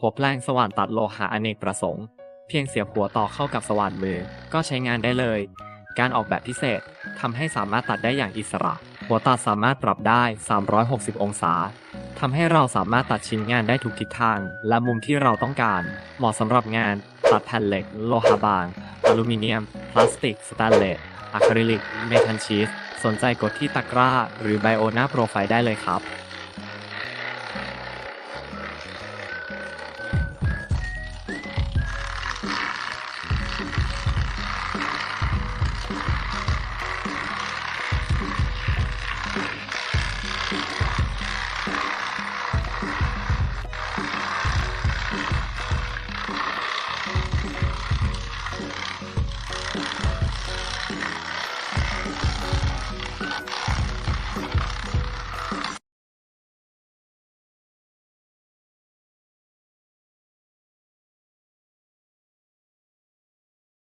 พบแรงสว่านตัดโลหะอเนกประสงค์ เพียงเสียบหัวต่อเข้ากับสว่านมือ ก็ใช้งานได้เลย การออกแบบพิเศษทำให้สามารถตัดได้อย่างอิสระ หัวตัดสามารถปรับได้ 360 องศาทำให้เราสามารถตัดชิ้นงานได้ทุกทิศทาง และมุมที่เราต้องการ เหมาะสำหรับงาน ตัดแผ่นเหล็ก โลหะบาง อลูมิเนียม พลาสติก สแตนเลสอะคริลิก เมทัลชีส สนใจกดที่ตะกร้า หรือไบโอนาโปรไฟล์ได้เลยครับ